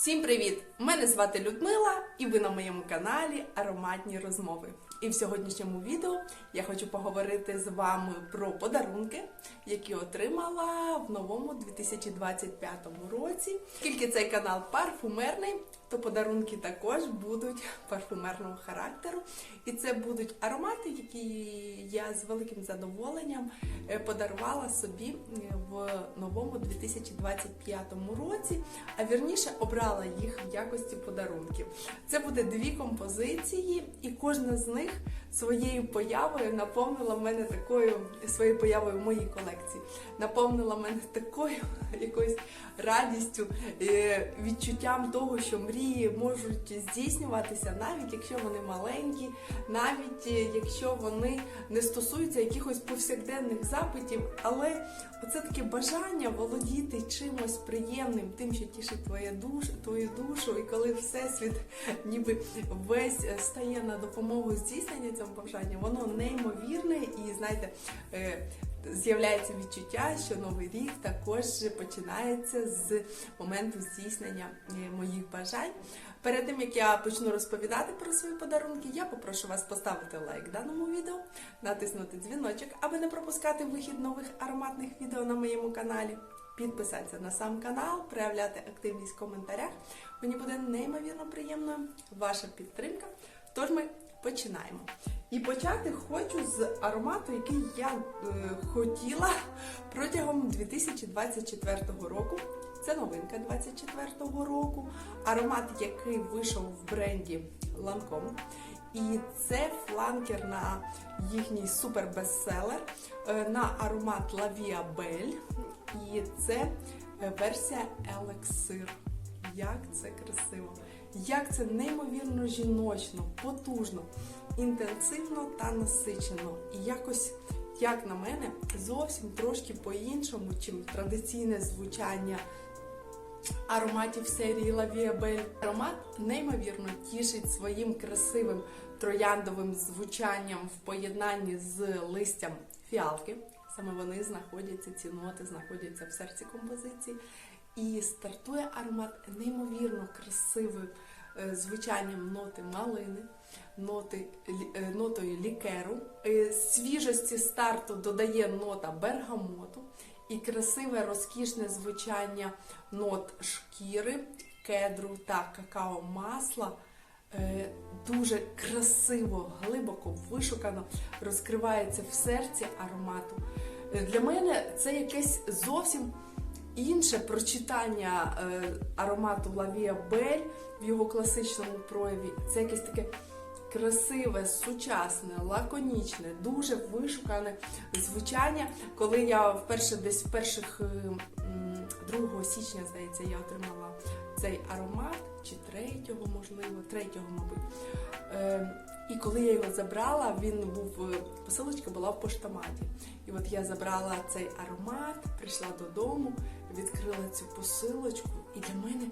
Всім привіт! Мене звати Людмила, і ви на моєму каналі Ароматні розмови. І в сьогоднішньому відео я хочу поговорити з вами про подарунки, які отримала в новому 2025 році. Оскільки цей канал парфумерний, то подарунки також будуть парфумерного характеру. І це будуть аромати, які я з великим задоволенням е, подарувала собі е, в новому 2025 році, а вірніше обрала їх в якості подарунків. Це буде дві композиції, і кожна з них week. Своєю появою наповнила мене такою своєю появою в моїй колекції, наповнила мене такою якоюсь радістю, е, відчуттям того, що мрії можуть здійснюватися, навіть якщо вони маленькі, навіть е, якщо вони не стосуються якихось повсякденних запитів, але оце таке бажання володіти чимось приємним, тим, що тішить твоя душ, твою душу, і коли всесвіт ніби весь е, стає на допомогу здійснення цьому бажанню, воно неймовірне і знаєте. е, З'являється відчуття, що новий рік також починається з моменту здійснення е, моїх бажань. Перед тим як я почну розповідати про свої подарунки, я попрошу вас поставити лайк даному відео, натиснути дзвіночок, аби не пропускати вихід нових ароматних відео на моєму каналі. Підписатися на сам канал, проявляти активність в коментарях. Мені буде неймовірно приємною ваша підтримка. Тож ми починаємо. І почати хочу з аромату, який я е, хотіла протягом 2024 року. Це новинка 2024 року. Аромат, який вийшов в бренді Lancome. І це фланкер на їхній супербестселер е, на аромат La Via Belle. І це е, версія Елексир. Як це красиво! Як це неймовірно жіночно, потужно, інтенсивно та насичено. І якось, як на мене, зовсім трошки по-іншому, чим традиційне звучання ароматів серії Via Аромат неймовірно тішить своїм красивим трояндовим звучанням в поєднанні з листям фіалки. Саме вони знаходяться, ці ноти знаходяться в серці композиції. І стартує аромат неймовірно красивим е, звучанням ноти малини, ноти, е, нотою лікеру. Е, Свіжості старту додає нота бергамоту і красиве розкішне звучання нот шкіри, кедру та какао-масла. Е, Дуже красиво, глибоко, вишукано розкривається в серці аромату. Для мене це якесь зовсім інше прочитання е, аромату Via Belle в його класичному прояві. Це якесь таке красиве, сучасне, лаконічне, дуже вишукане звучання. Коли я вперше десь в перших е, 2 січня, здається, я отримала цей аромат, чи 3-го, можливо, 3-го, мабуть. Е, і коли я його забрала, він був е, посилочка була в поштоматі. І от я забрала цей аромат, прийшла додому, відкрила цю посилочку, і для мене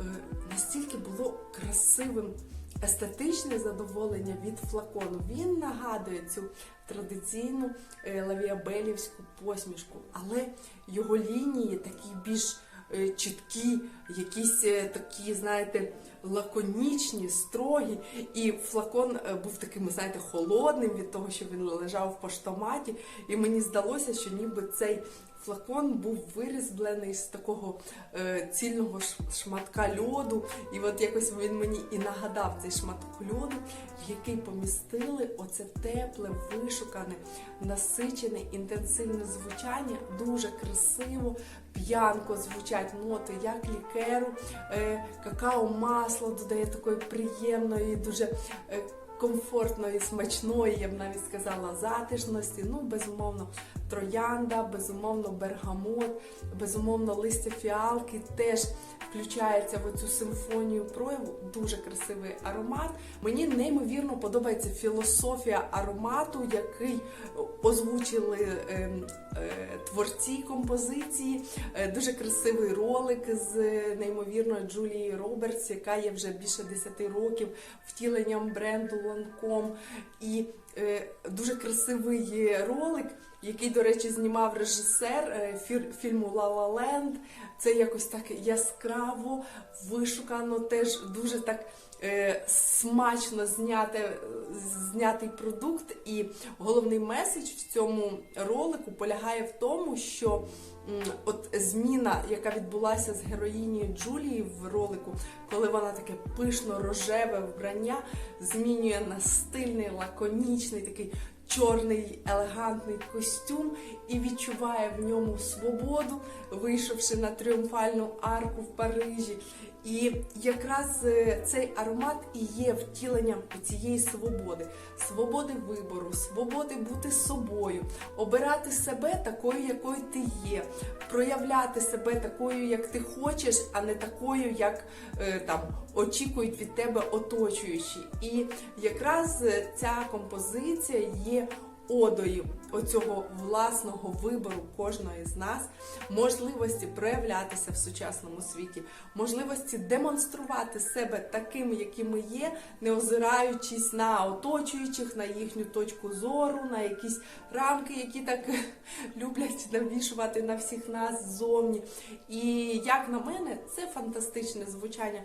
е, настільки було красивим естетичне задоволення від флакону. Він нагадує цю традиційну е, лавіабелівську посмішку, але його лінії такі більш чіткі, якісь е, такі, знаєте, лаконічні, строгі. І флакон е, був таким, знаєте, холодним від того, що він лежав в поштоматі. І мені здалося, що ніби цей флакон був вирізблений з такого е, цільного шматка льоду. І от якось він мені і нагадав цей шматок льоду, в який помістили оце тепле, вишукане, насичене, інтенсивне звучання, дуже красиво, п'янко звучать ноти, як лікеру, е, какао-масло додає такої приємної, дуже. Комфортної, смачної, я б навіть сказала, затишності. Ну, безумовно, троянда, безумовно, бергамот, безумовно, листя фіалки теж включається в цю симфонію прояву. Дуже красивий аромат. Мені неймовірно подобається філософія аромату, який озвучили е, е, творці композиції. Е, дуже красивий ролик з неймовірною Джулією Робертс, яка є вже більше 10 років втіленням бренду Lancome. І е, дуже красивий ролик, який, до речі, знімав режисер е, фір- фільму «Ла Ла Ленд». це якось так яскраво, вишукано, теж дуже так смачно зняте, е, знятий продукт. І головний меседж в цьому ролику полягає в тому, що от зміна, яка відбулася з героїні Джулії в ролику, коли вона таке пишно рожеве вбрання змінює на стильний, лаконічний, такий чорний елегантний костюм і відчуває в ньому свободу, вийшовши на тріумфальну арку в Парижі. І якраз е, цей аромат і є втіленням цієї свободи, свободи вибору, свободи бути собою, обирати себе такою, якою ти є, проявляти себе такою, як ти хочеш, а не такою, як е, там очікують від тебе оточуючі. І якраз е, ця композиція є одою оцього власного вибору кожної з нас, можливості проявлятися в сучасному світі, можливості демонструвати себе такими, якими є, не озираючись на оточуючих, на їхню точку зору, на якісь рамки, які так люблять навішувати на всіх нас ззовні. І як на мене, це фантастичне звучання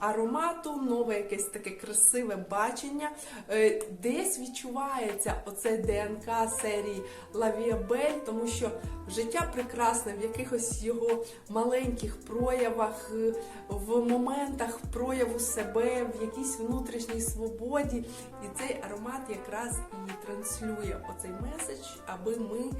аромату, нове якесь таке красиве бачення. Е, Десь відчувається оце ДНК серії Лавіабель, тому що життя прекрасне в якихось його маленьких проявах, е, в моментах прояву себе, в якійсь внутрішній свободі. І цей аромат якраз і транслює оцей меседж, аби ми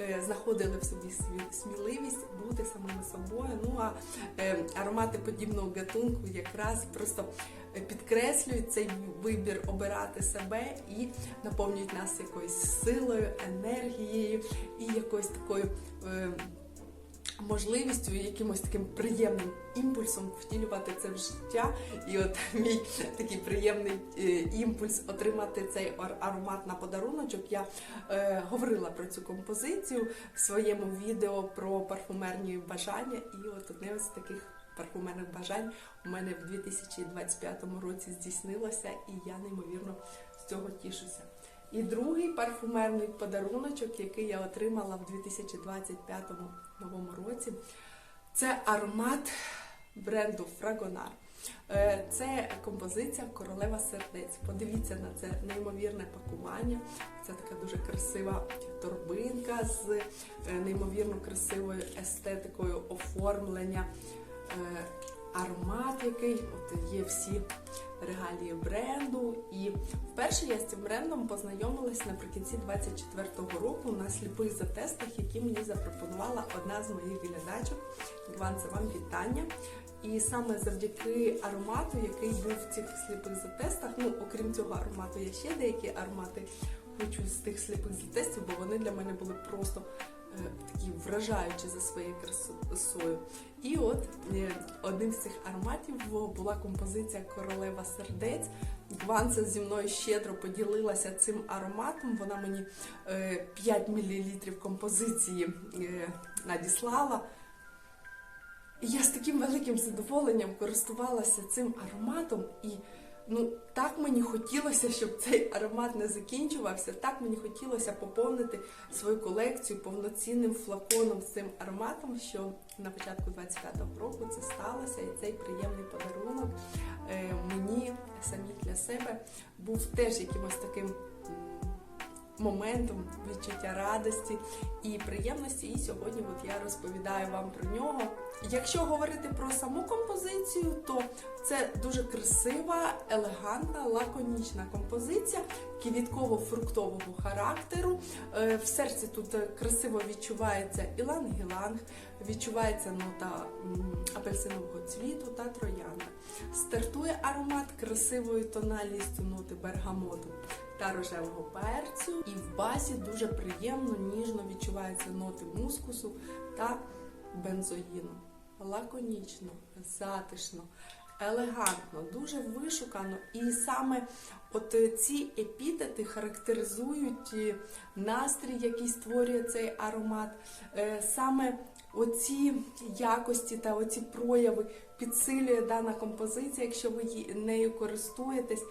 е, знаходили в собі сміливість бути самими собою. Ну а аромати подібного гатунку якраз просто підкреслюють цей вибір обирати себе і наповнюють нас якоюсь силою, енергією і якоюсь такою. е, Можливістю якимось таким приємним імпульсом втілювати це в життя. І от мій такий приємний е, імпульс отримати цей аромат на подаруночок. Я е, говорила про цю композицію в своєму відео про парфумерні бажання. І от одне з таких парфумерних бажань у мене в 2025 році здійснилося, і я неймовірно з цього тішуся. І другий парфумерний подаруночок, який я отримала в 2025 новому році, це аромат бренду Fragonar. Е, Це композиція Королева сердець. Подивіться на це неймовірне пакування. Це така дуже красива торбинка з е, неймовірно красивою естетикою оформлення. Е, Аромат, який от є всі регалії бренду. І вперше я з цим брендом познайомилась наприкінці 24-го року на сліпих затестах, які мені запропонувала одна з моїх глядачок. Іван, це вам вітання. І саме завдяки аромату, який був в цих сліпих затестах, ну окрім цього аромату, я ще деякі аромати хочу з тих сліпих затестів, бо вони для мене були просто такі вражаючі за своєю красою. І от е, одним з цих ароматів була композиція Королева сердець. Гванца зі мною щедро поділилася цим ароматом. Вона мені е, 5 мл композиції е, надіслала. І я з таким великим задоволенням користувалася цим ароматом, і ну так мені хотілося, щоб цей аромат не закінчувався. Так мені хотілося поповнити свою колекцію повноцінним флаконом з цим ароматом, що на початку 25-го року це сталося, і цей приємний подарунок е, мені самі для себе був теж якимось таким. Моментом відчуття радості і приємності, і сьогодні от я розповідаю вам про нього. Якщо говорити про саму композицію, то це дуже красива, елегантна, лаконічна композиція квітково-фруктового характеру. Е, В серці тут красиво відчувається іланг-іланг, відчувається нота апельсинового цвіту та троянда. Стартує аромат красивою тональністю ноти бергамоту та рожевого перцю, і в базі дуже приємно, ніжно відчуваються ноти мускусу та бензоїну. Лаконічно, затишно, елегантно, дуже вишукано. І саме от е, ці епітети характеризують е, настрій, який створює цей аромат. Е, Саме оці якості та оці прояви підсилює дана композиція, якщо ви нею користуєтесь.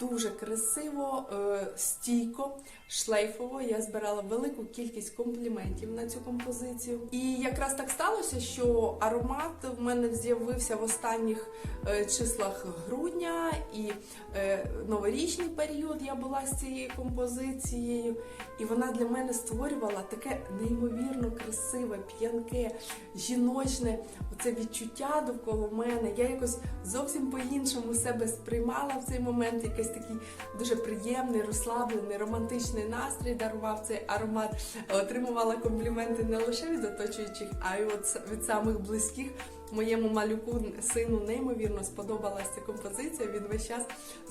Дуже красиво, е, стійко, шлейфово. Я збирала велику кількість компліментів на цю композицію. І якраз так сталося, що аромат в мене з'явився в останніх е, числах грудня і е, новорічний період я була з цією композицією, і вона для мене створювала таке неймовірно красиве, п'янке, жіночне оце відчуття довкола мене. Я якось зовсім по-іншому себе сприймала в цей момент. Якийсь такий дуже приємний, розслаблений, романтичний настрій дарував цей аромат. Отримувала компліменти не лише від оточуючих, а й от від самих близьких. Моєму малюку сину неймовірно сподобалася ця композиція. Він весь час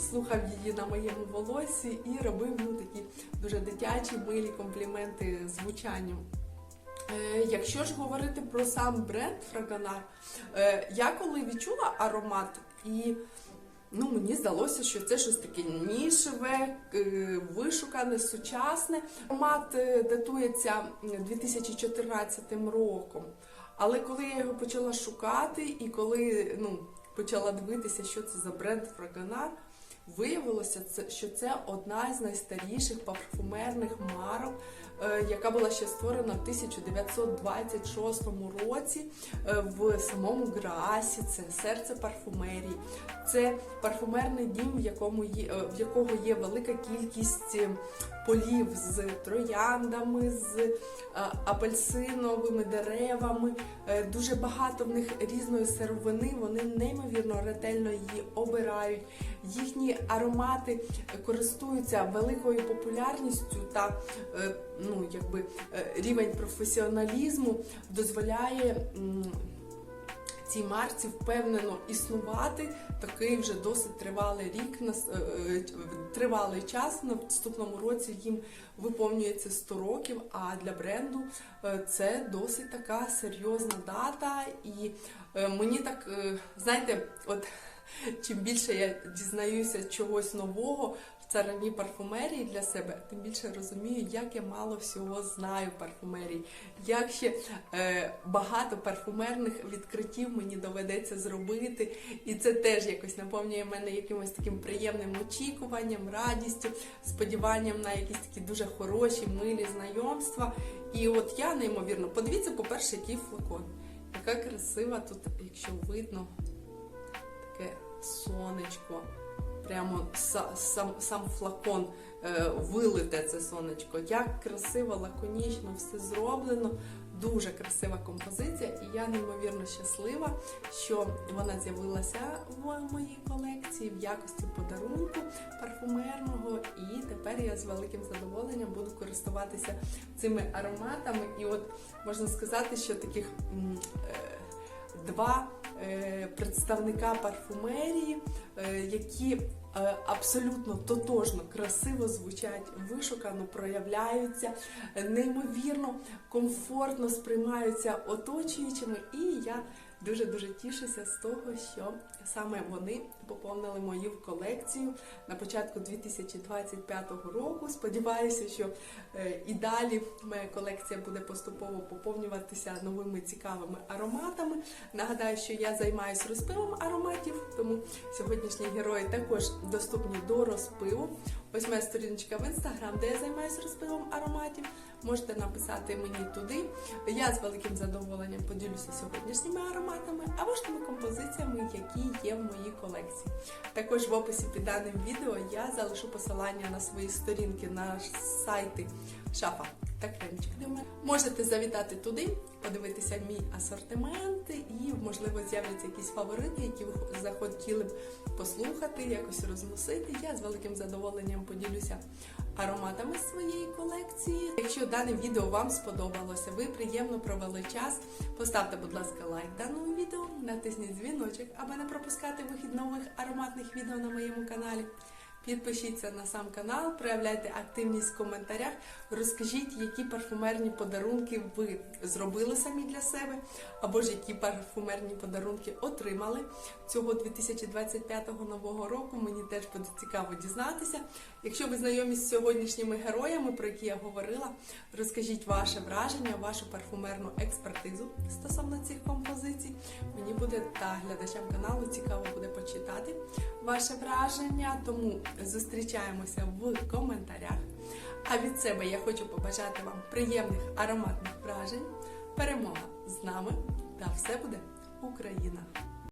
слухав її на моєму волосі і робив ну, такі дуже дитячі, милі компліменти звучанню. Е, Якщо ж говорити про сам бренд Fragonard, е, я коли відчула аромат і ну, мені здалося, що це щось таке нішеве, е, вишукане, сучасне. Формат е, датується 2014 роком. Але коли я його почала шукати, і коли ну, почала дивитися, що це за бренд Fragonard, виявилося, що це одна з найстаріших парфумерних марок, е, яка була ще створена в 1926 році е, в самому Граасі. Це серце парфумерії. Це парфумерний дім, в якому є, е, в якого є велика кількість полів з трояндами, з апельсиновими деревами. Дуже багато в них різної сировини. Вони неймовірно ретельно її обирають. Їхні аромати користуються великою популярністю та е, ну, якби, е, рівень професіоналізму дозволяє цій марці впевнено існувати такий вже досить тривалий рік, е, тривалий час. На наступному році їм виповнюється 100 років. А для бренду це досить така серйозна дата. І мені так, знаєте, от чим більше я дізнаюся чогось нового в царині парфумерії для себе, тим більше розумію, як я мало всього знаю парфумерії, як ще е, багато парфумерних відкриттів мені доведеться зробити. І це теж якось наповнює мене якимось таким приємним очікуванням, радістю, сподіванням на якісь такі дуже хороші, милі знайомства. І от я неймовірно, подивіться, по-перше, який флакон. Яка красива тут, якщо видно, сонечко. Прямо сам, сам флакон е, вилите це сонечко. Як красиво, лаконічно все зроблено. Дуже красива композиція, і я неймовірно щаслива, що вона з'явилася в моїй колекції в якості подарунку парфумерного. І тепер я з великим задоволенням буду користуватися цими ароматами. І от можна сказати, що таких е, два е, представника парфумерії, е, які е, абсолютно тотожно красиво звучать, вишукано проявляються, неймовірно комфортно сприймаються оточуючими, і я дуже дуже тішуся з того, що саме вони поповнили мою колекцію на початку 2025 року. Сподіваюся, що е, і далі моя колекція буде поступово поповнюватися новими цікавими ароматами. Нагадаю, що я займаюся розпивом ароматів, тому сьогоднішні герої також доступні до розпиву. Ось моя сторіночка в інстаграм, де я займаюся розпивом ароматів. Можете написати мені туди. Я з великим задоволенням поділюся сьогоднішніми ароматами або ж тими композиціями, які є в моїй колекції. Також в описі під даним відео я залишу посилання на свої сторінки на сайти Шафа та де мене. Можете завітати туди, подивитися мій асортимент і, можливо, з'являться якісь фаворити, які ви захотіли б послухати, якось розносити. Я з великим задоволенням поділюся ароматами своєї колекції. Якщо дане відео вам сподобалося, ви приємно провели час, поставте, будь ласка, лайк даному відео, натисніть дзвіночок, аби не пропускати вихід нових ароматних відео на моєму каналі. Підпишіться на сам канал, проявляйте активність в коментарях, розкажіть, які парфумерні подарунки ви зробили самі для себе, або ж які парфумерні подарунки отримали цього 2025 нового року. Мені теж буде цікаво дізнатися. Якщо ви знайомі з сьогоднішніми героями, про які я говорила, розкажіть ваше враження, вашу парфумерну експертизу стосовно цих композицій. Мені буде та глядачам каналу цікаво буде почитати ваше враження. Тому зустрічаємося в коментарях. А від себе я хочу побажати вам приємних ароматних вражень, перемога з нами та все буде Україна!